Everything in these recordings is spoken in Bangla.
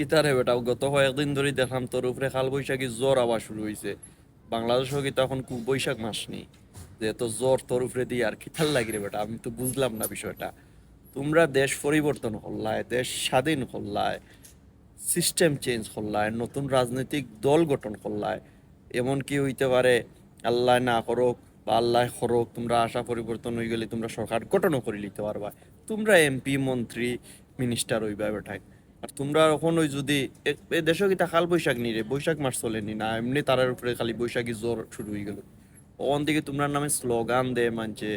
কিতারে বেটা, গত কয়েকদিন ধরে দেখলাম তোর উপরে কাল বৈশাখী জ্বর আওয়া শুরু হয়েছে বাংলাদেশও তখন খুব বৈশাখ মাস নেই? যে এত জ্বর তোর উপরে দিয়ে আর কিতার লাগি রে বেটা, আমি তো বুঝলাম না বিষয়টা। তোমরা দেশ পরিবর্তন করলায়, দেশ স্বাধীন করলায় সিস্টেম চেঞ্জ করলায়, নতুন রাজনৈতিক দল গঠন করলায়। এমন কি হইতে পারে, আল্লাহ না করুক বা আল্লাহ করুক, তোমরা আশা পরিবর্তন হয়ে গেলে তোমরা সরকার গঠনও করে নিতে পারবা। তোমরা এমপি মন্ত্রী মিনিস্টার হইবা বেটায়। আর তোমরা এখন ওই যদি দেশে কি কাল বৈশাখ নি রে? বৈশাখ মাস চলেনি না, এমনি তারার উপরে খালি বৈশাখী জ্বর শুরু হয়ে গেল। ওখান থেকে তোমরা নামে স্লোগান দে মানছে,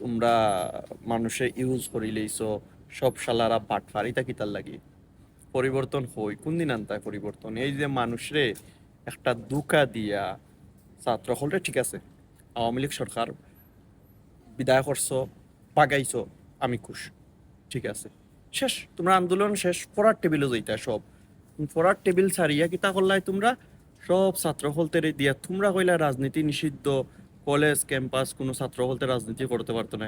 তোমরা মানুষে ইউজ করিলেইছো, সব শালারা বাট ফারিতা কিতার লাগি? পরিবর্তন হই, কোন দিন আনতায় পরিবর্তন? এই যে মানুষরে একটা দুকা দিয়া, ছাত্র হলরে ঠিক আছে, আওয়ামী লীগ সরকার বিদায় করছ, পাগাইছো, আমি খুশ, ঠিক আছে। শেষ, তোমরা আন্দোলন শেষ, পড়ার টেবিলে যাইতা সব। পড়ার টেবিল ছাড়িয়া কিতা করলাই তোমরা? সব ছাত্র হলতে দিয়া, তোমরা কইলা রাজনীতি নিষিদ্ধ, কলেজ, ক্যাম্পাস, কোনো ছাত্র হলতে রাজনীতি করতে পারতো না।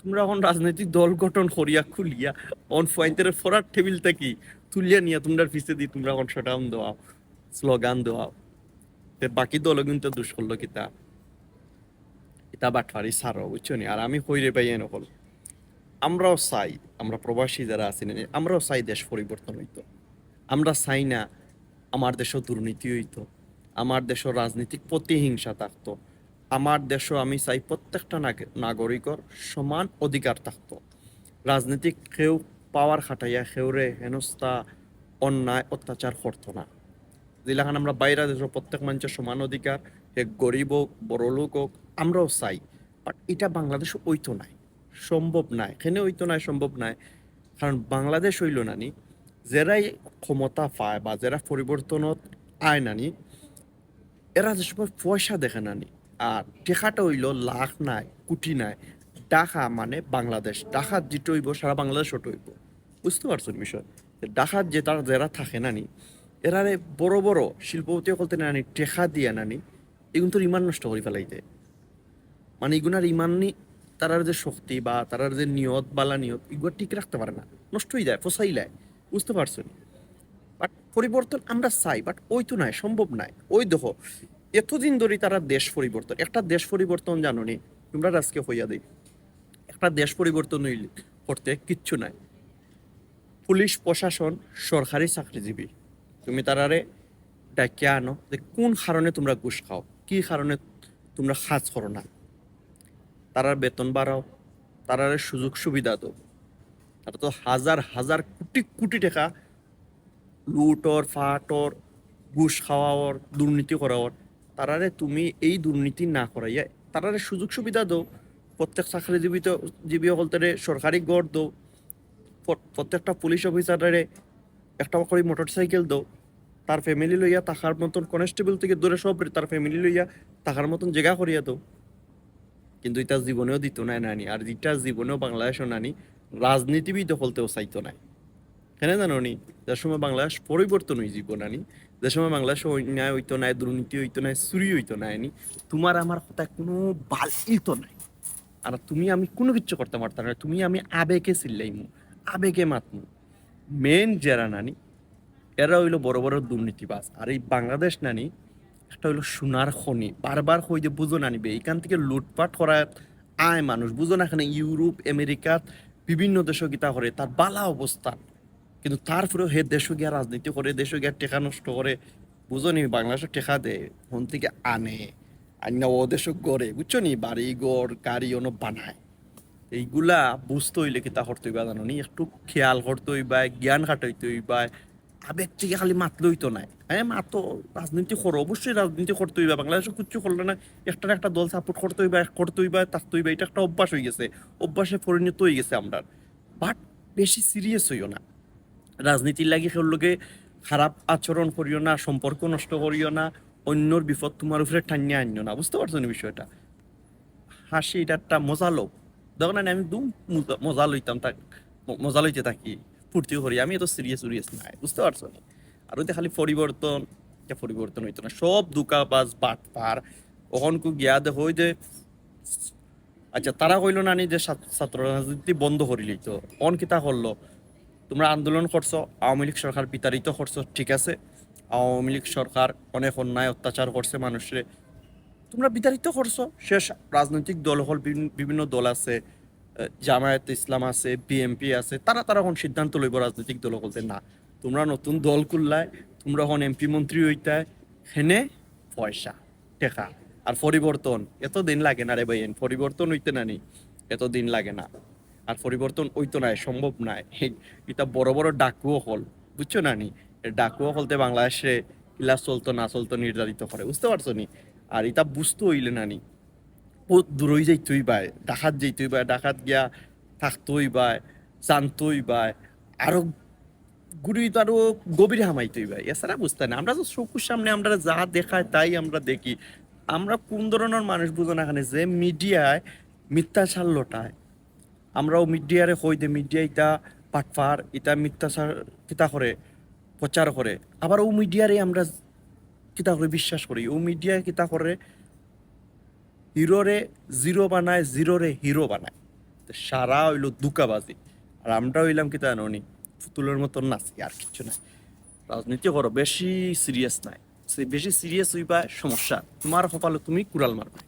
তোমরা এখন রাজনৈতিক দল গঠন করিয়া খুলিয়া অন পয়েন্টের পড়ার টেবিল থেকে তুলিয়া নিয়া তোমরা পিছে দি, তোমরা এখন শটাউন দেওয়া স্লোগান দেওয়া। তে বাকি দলও কিন্তু দুষ করল কিতা। ইতা বাটফারি সারো বুঝছ নি? আর আমি কইরে পাই নকল। আমরাও চাই, আমরা প্রবাসী যারা আছি আমরাও চাই দেশ পরিবর্তন হইতো। আমরা চাই না আমার দেশও দুর্নীতি হইতো, আমার দেশও রাজনীতিক প্রতিহিংসা থাকতো, আমার দেশও আমি চাই প্রত্যেকটা নাগ- নাগরিকর সমান অধিকার থাকতো। রাজনীতিক কেউ পাওয়ার খাটাইয়া সেউরে হেনস্থা, অন্যায়, অত্যাচার করতো না। যেলাখান আমরা বাইরা দেশের প্রত্যেক মানুষের সমান অধিকার, হে গরিব হোক বড় লোক হোক, আমরাও চাই বাট এটা বাংলাদেশে ওইতো নাই। সম্ভব নাই, এখানে ওইতো নাই, সম্ভব নাই। কারণ বাংলাদেশ হইল নানি, যারাই ক্ষমতা পায় বা যারা পরিবর্তনত আয় নানি, এরা যে সময় পয়সা দেখে নানি, আর টেকাটা হইল লাখ নাই, কোটি নাই। ডাকা মানে বাংলাদেশ ডাকাত যেটা হইব সারা বাংলাদেশ ওটা হইব। বুঝতে পারছেন বিষয়? ডাকাত যে তারা যারা থাকে নানি, এরারে বড় বড় শিল্পপতি করতে নানি, টেকা দিয়া নানি এগুলো তো ইমান নষ্ট করে ফেলাইতে। মানে এগুনার ইমাননি তারার যে শক্তি বা তারার যে নিয়ত, বালা নিয়ত, এগুলো ঠিক রাখতে পারে না। নষ্ট হয়ে যায়, ফসাই যায় বুঝতে পারছেন? বাট পরিবর্তন আমরা চাই বাট ওই তো নাই, সম্ভব নাই। ওই দেখো, এতদিন ধরে তারা দেশ পরিবর্তন, একটা দেশ পরিবর্তন জানো নি? তোমরা আজকে হইয়া দিই। একটা দেশ পরিবর্তন হইলে করতে কিচ্ছু নাই। পুলিশ, প্রশাসন, সরকারি চাকরিজীবী, তুমি তারারে ডাকিয়া আনো যে কোন কারণে তোমরা ঘুষ খাও, কি কারণে তোমরা কাজ করো না। তারার বেতন বাড়াও তারারে সুযোগ সুবিধা দাও। তারা তো হাজার হাজার কোটি কোটি টাকা লুটর, ফাটর, ঘুষ খাওয়াওয়ার দুর্নীতি করাওয়ার তারারে তুমি এই দুর্নীতি না করাইয়া তারারে সুযোগ সুবিধা দাও। প্রত্যেক চাকরিজীবিত, জীবী সকলতে সরকারি গড় দাও। প্রত্যেকটা পুলিশ অফিসারে একটা করে মোটর সাইকেল দাও। তার ফ্যামিলি লইয়া তাহার মতন কনস্টেবল থেকে দূরে সব তার ফ্যামিলি লইয়া তাহার মতন জায়গা করিয়া দাও। কিন্তু এটা জীবনেও দিত নাই নানি আর এটা জীবনেও বাংলাদেশও নানি রাজনীতিবিদ হলতেও চাইতো নাই। কেন জানো নি? যে সময় বাংলাদেশ পরিবর্তন হয়ে যাব নানি। যে সময় বাংলাদেশ অন্যায় হইতো নাই, দুর্নীতি হইতো নাই, চুরি হইতো নি তোমার আমার কথা কোনো বালিত নাই। আর তুমি আমি কোনো কিছু করতে পারতাম না। তুমি আমি আবেগে চিল্লাইমু, আবেগে মাতমু। মেন যারা নানি, এরা হইল বড় বড় দুর্নীতিবাজ। আর এই বাংলাদেশ নানি একটা হইল সোনার খনি। বারবার কই যে বুঝো নানিবে এখান থেকে লুটপাট করা আয় মানুষ। বুঝো না এখানে ইউরোপ আমেরিকাত বিভিন্ন দেশে গীতা করে। তার বালা অবস্থা। কিন্তু তারপরেও হে দেশ গিয়া রাজনীতি করে দেশ গিয়া টেকা নষ্ট করে, বুঝো নি বাংলাদেশের টেকা দেয় হন থেকে আনে। আইনা ও দেশ গড়ে, বুঝছ নি? বাড়ি গড় গাড়ি অন বানায়। এইগুলা বুঝতে হইলে কি তা করতে হইবা জানো নি? একটু খেয়াল করতে হইবা, জ্ঞান খাটাইতে হইবা আবেগ থেকে খালি মাতলে হইতো নাই। হ্যাঁ মাতো রাজনীতি করো, অবশ্যই রাজনীতি করতে হইবা, বাংলাদেশে কিচ্ছু করলে না একটা একটা দল সাপোর্ট করতে হইবা করতে হইবা থাকতে হইবা, এটা একটা অভ্যাস হয়ে গেছে, অভ্যাসে পরিণত হয়ে গেছে আমরা। বাট বেশি সিরিয়াস হইও না। রাজনীতির লাগি সেগুলোকে খারাপ আচরণ করিও না, সম্পর্ক নষ্ট করিও না, অন্যর বিপদ তোমার উপরে টানিয়ে আনিও না, বুঝতে পারছ না বিষয়টা? হাসি, এটা একটা মজা লোক। দেখো না, আমি দুম মজা লইতাম তাক মজা লইতে থাকি। ফুর্তি করি আমি এত সিরিয়াস সিরিয়াস নাই, বুঝতে পারছ না? আর ওইতে খালি পরিবর্তন এটা পরিবর্তন হইতো না সব দুকাবাজ, বাট পার ওখান কু গিয়া দেখো ওই যে আচ্ছা তারা কইলো না যে ছাত্র রাজনীতি বন্ধ করিলেই তো অন কিতা করল তোমরা আন্দোলন করছ আওয়ামী লীগ সরকার বিতাড়িত করছ ঠিক আছে। আওয়ামী লীগ সরকার অনেক অন্যায় অত্যাচার করছে মানুষের তোমরা বিতাড়িত করছ শেষ রাজনৈতিক দল হল বিভিন্ন- দল আছে। জামায়াত ইসলাম আছে বিএমপি আছে, তারা তারা এখন সিদ্ধান্ত লইব রাজনৈতিক দল বলতে, না, তোমরা নতুন দল খুললায়, তোমরা এখন এমপি মন্ত্রী হইতায়, হেনে পয়সা, টেকা, আর পরিবর্তন, এত দিন লাগে না রে ভাই পরিবর্তন হইতে না নি, এত দিন লাগে না, আর পরিবর্তন হইতো না, সম্ভব নাই এটা বড় বড় ডাকুও হল, বুঝছ না নি ডাকুও হলতে বাংলাদেশে কিলা চলতো না চলতো নির্ধারিত করে, বুঝতে পারছ নি, আর এটা বুঝতে হইলে না নি দূরই যাইতই বাই, ডাকাত যাইতই বাই, ডাকাত গিয়া থাকতই বাই, জানতই বাই আরও গুড়ি তো আরও গভীর হামাইতই ভাই এছাড়া বুঝতে না আমরা তো চকুর সামনে আমরা যা দেখায় তাই আমরা দেখি। আমরা কোন ধরনের মানুষ বুঝো না এখানে যে মিডিয়ায় মিথ্যাচার লটায়। আমরাও মিডিয়ারে কই দে মিডিয়া ইটা পাটফার ইটা মিথ্যাচার কিতা করে প্রচার করে আবার ও মিডিয়ারে আমরা কিতা করে বিশ্বাস করি। ও মিডিয়া কিতা করে হিরোরে জিরো বানায় জিরোরে হিরো বানায়। তো সারা হইল দুকাবাজি আর আমরা হইলাম কি তাই নি ফুতুলের মতন নাচি, আর কিছু নাই। রাজনীতি করো, বেশি সিরিয়াস নাই। বেশি সিরিয়াস হইবা সমস্যা তোমার কপালে তুমি কুড়াল মারবা।